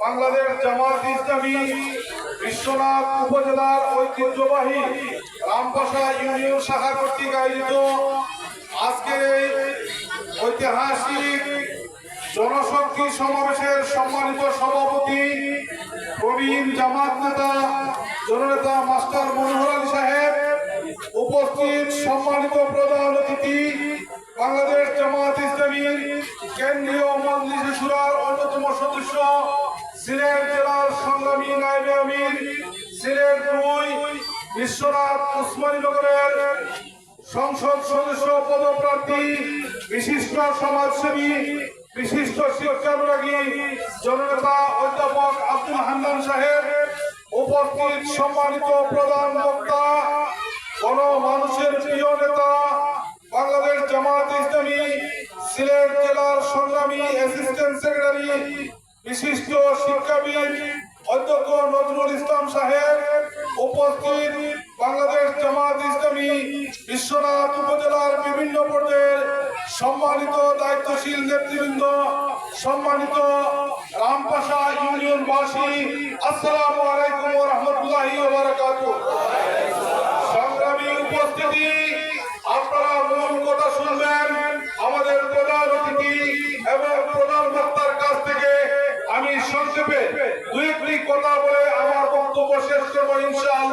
বাংলাদেশ জামাত ইসলামী বিশ্বনাথ উপজেলার ঐতিহ্যবাহী রামপাশা ইউনিয়ন শাখা কর্তৃক আয়োজিত আজকের এই ঐতিহাসিক জনশক্তি সমাবেশের সম্মানিত সভাপতি, প্রবীণ জামাত নেতা, জননেতা মাস্টার মনোহর আলী সাহেব, উপস্থিত সম্মানিত প্রধান অতিথি, বাংলাদেশ জামাত ইসলামীর কেন্দ্রীয় মজলিস সুরার অন্যতম সদস্য সিলেট জেলার সংগ্রামী নায়েবে আমির, সিলেট দুই বিশ্বনাথ উসমানীনগরের সংসদ সদস্য পদপ্রার্থী, বিশিষ্ট সমাজসেবী, বিশিষ্ট শিক্ষানুরাগী জননেতা অধ্যাপক আব্দুল হান্নান সাহেব, উপস্থিত সম্মানিত প্রধান বক্তা কোন মানুষের প্রিয় নেতা, বাংলাদেশ জামাত ইসলামী, সিলেট জেলার সংগ্রামী অ্যাসিস্ট্যান্ট সেক্রেটারি বিশিষ্ট শিক্ষাবিদ অধ্যক্ষ নজরুল ইসলাম সাহেব উপস্থিত বাংলাদেশ জামাত ইসলামী বিশ্বনাথ উপজেলার বিভিন্ন পর্যায়ের সম্মানিত দায়িত্বশীল নেতৃবৃন্দ, সম্মানিত রামপাশা ইউনিয়নবাসী আসসালামু আলাইকুম রাহমাতুল্লাহি সংগ্রামী উপস্থিতি, আপনারা মূল বক্তব্য শেষ করবো ইনশাআল্লাহ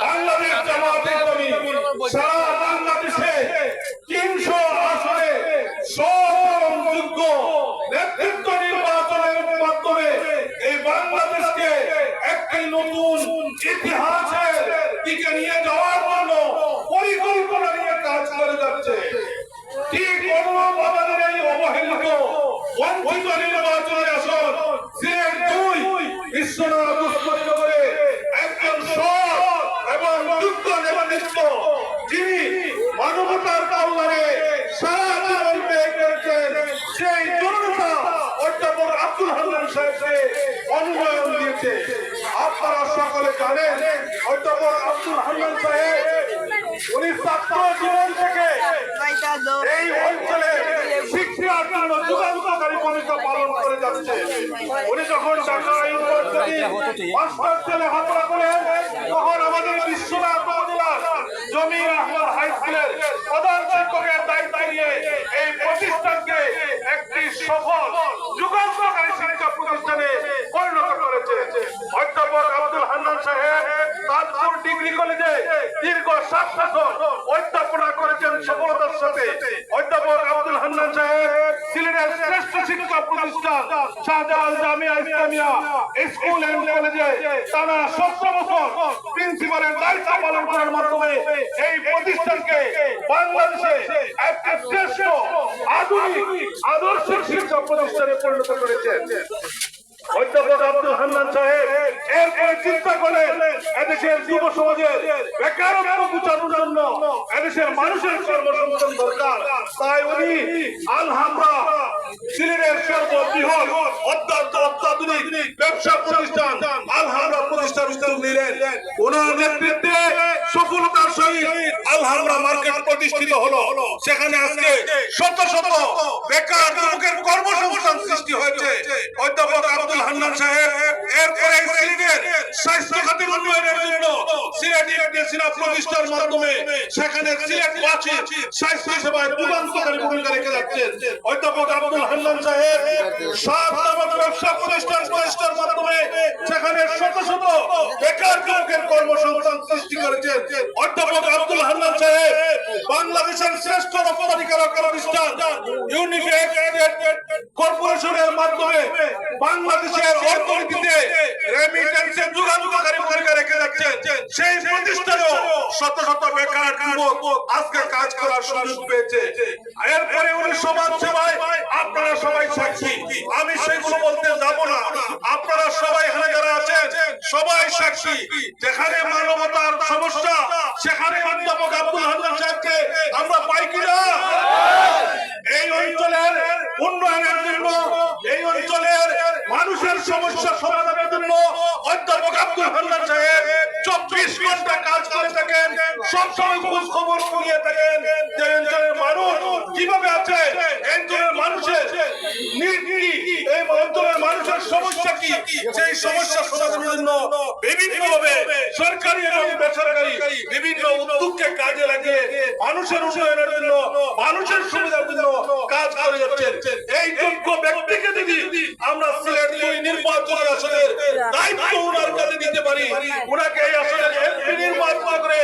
বাংলাদেশ জামাত ইসলামী সারা বাংলাদেশে তিনশো আসনে যোগ্য নেতৃত্ব নির্বাচনের মাধ্যমে এই বাংলাদেশকে একটি নতুন ইতিহাসের দিকে নিয়ে যাওয়ার জন্য পরিকল্পনা নিয়ে কাজ করে যাচ্ছে। ঠিক অনুরূপ আমাদের এই অবহেলিত বঞ্চিত নির্বাচনের আসন সিলেট দুই বিশ্বনাথ নেতৃত্ব যিনি মানবতার কল্যাণে সারা জীবন ব্যয় করেছেন, সেই জনতা অধ্যাপক আব্দুল হান্নান সাহেবকে অনুমোদন দিয়েছে। আপনারা সকলে জানেন, অধ্যাপক আব্দুল হান্নান সাহেব উনি ছাত্র জীবন থেকে এই অঞ্চলে শিক্ষার জন্য যুগান্তকারী ভূমিকা পালন করে যাচ্ছে। উনি যখন ঢাকা ইউনিভার্সিটি মাস্টার ছেলে করেন, তখন আমাদের বিশ্বনাথ জমির আহমদ হাই স্কুলের প্রধান শিক্ষকের দায়িত্ব নিয়ে এই প্রতিষ্ঠানকে একটি সফল, যুগান্তকারী শিক্ষা প্রতিষ্ঠানে পরিণত করেছে। অধ্যাপক আব্দুল হান্নান সাহেব তাজপুর ডিগ্রি কলেজে দীর্ঘ সাত বছর অধ্যাপনা করেছেন সফলতার সাথে। প্রতিষ্ঠান শাহজাহান জামিয়া ইসলামিয়া স্কুল এন্ড কলেজে টানা সতেরো বছর প্রিন্সিপালের দায়িত্ব পালন করার মাধ্যমে মানুষের কর্মসংস্থান দরকার। তাই উনি আলহামরা সিলেটের সর্ববৃহৎ অত্যন্ত অত্যাধুনিক ব্যবসা প্রতিষ্ঠান আলহামরা প্রতিষ্ঠার উদ্যোগ নিলেন। ওনার নেতৃত্বে সফলতার সহিত আলহামরা মার্কেট প্রতিষ্ঠিত হলো। সেখানে আজকে শত শত বেকার যুবকের কর্মসংস্থান সৃষ্টি হয়েছে। অধ্যাপক আব্দুল হান্নান সাহেব এরপরে সিলেটের স্বাস্থ্য খাতের উন্নয়নের জন্য সিলেট ইউনিভার্সিটি প্রতিষ্ঠার মাধ্যমে সেখানে সিলেটবাসী স্বাস্থ্য সেবায় যুগান্তকারী ভূমিকা রেখে যাচ্ছেন অধ্যাপক আব্দুল হান্নান সাহেব সাত নামক ব্যবসা প্রতিষ্ঠান প্রতিষ্ঠার মাধ্যমে সেখানে শত শত বেকার যুবকের কর্মসংস্থান করেছেন। অধ্যাপক আব্দুল হান্নান সাহেব বাংলাদেশের শ্রেষ্ঠ রপ্তানিকারক প্রতিষ্ঠান ইউনিফেড কর্পোরেশনের মাধ্যমে বাংলাদেশের অর্থনীতিতে রেমিটেন্সের যুগান্তকারী ভূমিকা রেখে যাচ্ছেন। সেই প্রতিষ্ঠানেও শত শত বেকার যুবক আজকে কাজ করার সুযোগ পেয়েছে। এরপরে উনি সমাজ সেবায় আপনারা সবাই সাক্ষী। আমি সেগুলো বলতে যাব না। আপনারা সবাই এখানে যারা আছেন, সবাই সাক্ষী। যেখানে মানবতার সমস্যা, সেখানে অধ্যাপক আব্দুল হান্নান সাহেবকে আমরা পাই কিনা? এই অঞ্চলের উন্নয়নের জন্য, এই অঞ্চলের মানুষের সমস্যা সমাধানের জন্য অধ্যাপক আব্দুল হান্নান সাহেব চব্বিশ ঘণ্টা কাজ করে থাকেন সবসময় খোঁজ খবর নিয়ে থাকেন যে অঞ্চলের মানুষ কীভাবে আছে অঞ্চলের মানুষের এই অঞ্চলের মানুষের সমস্যা কি, সেই সমস্যা সমাধানের জন্য বিভিন্ন ভাবে সরকারি এবং বেসরকারি বিভিন্ন উদ্যোগকে কাজে লাগিয়ে মানুষের উন্নয়নের জন্য, মানুষের সুবিধার জন্য কাজ করে যাচ্ছেন। এই যোগ্য ব্যক্তিকে যদি আমরা সিলেট দুই নির্বাচনের আসনের দায়িত্ব ওনার কাছে দিতে পারি, ওনাকে এই আসনের এমপি নির্বাচন করে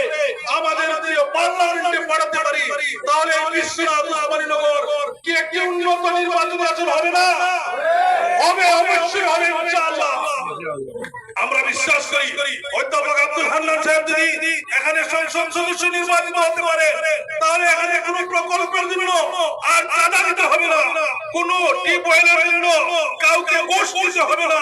আমাদের পার্লামেন্টে পাঠাতে পারি, তাহলে বিশ্বনাথ আমানীনগর কি একটি উন্নত নির্বাচনী আসন হবে না? হবে অবশ্যই হবে, ইনশাআল্লাহ। আমরা বিশ্বাস করি অধ্যাপক আব্দুল হান্নান সাহেব যদি এখানে সংসদ সদস্য নির্বাচিত হতে পারে তাহলে এখানে কোনো প্রকল্পের জন্য আর চাঁদা দিতে হবে না। কোন টিউবওয়েলের জন্য কাউকে ঘুষ দিতে হবে না।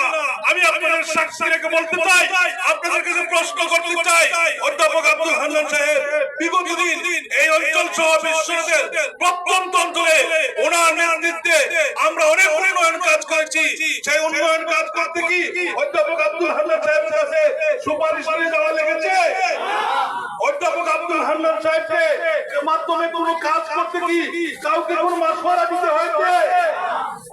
আমি আপনাদের সাক্ষী রেখে বলতে চাই, আপনাদের কাছে প্রশ্ন করতে চাই। অধ্যাপক আব্দুল হান্নান সাহেব, বিগত দিন এই অঞ্চল সহ বিশ্বের প্রত্যন্ত অঞ্চলে ওনার নেতৃত্বে আমরা অনেক উন্নয়ন কাজ করেছি। সেই উন্নয়ন কাজ করতে কি অধ্যাপক আব্দুল হান্নান সাহেবের কাছে সুপারিশ যাওয়া লেগেছে? অধ্যাপক আব্দুল হান্নান সাহেবকে মাধ্যমে কোনো কাজ করতে কি কাউকে কোনো মাসওয়ারা দিতে হয়েছে?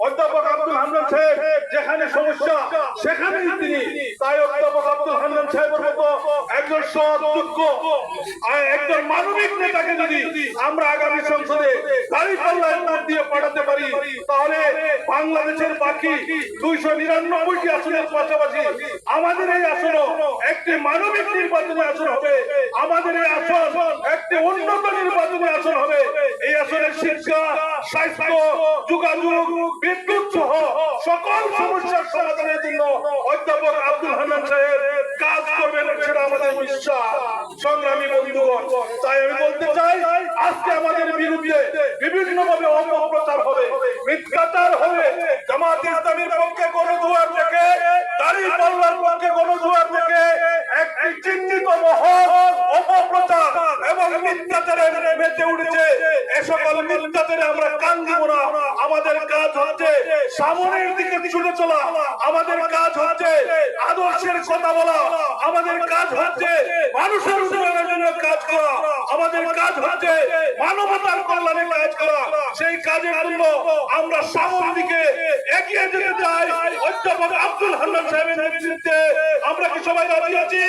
অধ্যাপক আব্দুল হান্নান সাহেব যেখানে সমস্যা সেখানেই তিনি। তাই অধ্যাপক আব্দুল হান্নান সাহেবের মতো একজন সৎযোগ্য একজন মানবিক নেতাকে যদি আমরা আগামী সংসদে দাঁড়িয়ে পাল্লায় ভোট দিয়ে পাঠাতে পারি তাহলে বাংলাদেশের বাকি দুইশো নিরানব্বইটি আসনের পাশাপাশি আমাদের এই আসন একটি মানবিক নির্বাচনী আসন হবে। আমাদের এই আসন একটি উন্নত নির্বাচনী আসন হবে। এই আসনের শিক্ষা, স্বাস্থ্য, যোগাযোগ, বিদ্যুৎ সহ সকল সমস্যার সমাধানের জন্য অধ্যাপক আব্দুল হান্নান সাহেব কাজ করবেন সেটা আমাদের বিশ্বাস। সংগ্রামী বন্ধুগণ, তাই আমি বলতে চাই, আজকে আমাদের বিরুদ্ধে বিভিন্ন ভাবে অপপ্রচার হবে, মিথ্যাচার হবে, জামাত ইসলামীর পক্ষে গণদুয়ার থেকে দাড়ি পাল্লার পক্ষে গণদুয়ার মিথ্যাচারে মেতে উঠেছে। এ সকল মিথ্যাচারে আমরা কান দিব না আমাদের কাজ হচ্ছে সামনের দিকে ছুটে চলা। কাজ হচ্ছে আদর্শের কথা বলা। আমাদের কাজ হচ্ছে মানুষের উন্নয়নের জন্য কাজ করা। আমাদের কাজ হচ্ছে মানবতার কল্যাণে কাজ করা। সেই কাজের জন্য আমরা সামনের দিকে এগিয়ে যেতে চাই। অধ্যাপক আব্দুল হান্নান সাহেবের নেতৃত্বে আমরা কি সবাই রাজি আছি?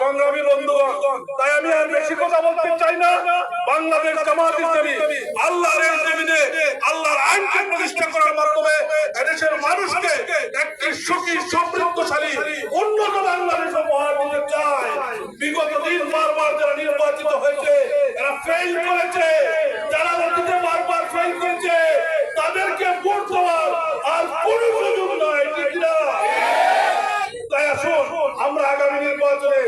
সংগ্রামী বন্ধুগণ, তাই আমি আর বেশি কথা বলতে চাই না। বাংলাদেশ জামাত ইসলামী আল্লাহর জমিনে, আল্লাহর আইনকে প্রতিষ্ঠা করার মাধ্যমে এদেশের মানুষকে একটি সুখী, সমৃদ্ধশালী, উন্নত বাংলাদেশ উপহার দিতে চায়। বিগত দিন বারবার যারা নির্বাচিত হয়েছে, এরা ফেল করেছে। যারা অতীতে বারবার ফেল করেছে, তাদেরকে ভোট দেওয়ার আর কোনো কোনো সুযোগ নয় তাই আসুন, আমরা আগামী নির্বাচনে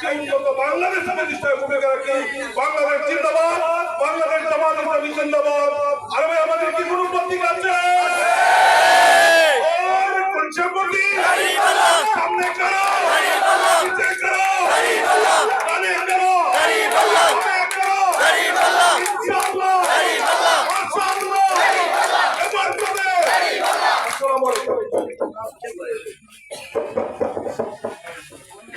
সেই উন্নত বাংলাদেশে প্রতিষ্ঠায় ভূমিকা রাখি। বাংলাদেশ জিন্দাবাদ, বাংলাদেশ জামাত ইসলামী জিন্দাবাদ। আরে ভাই, আমাদের কি কোনো প্রতীক আছে?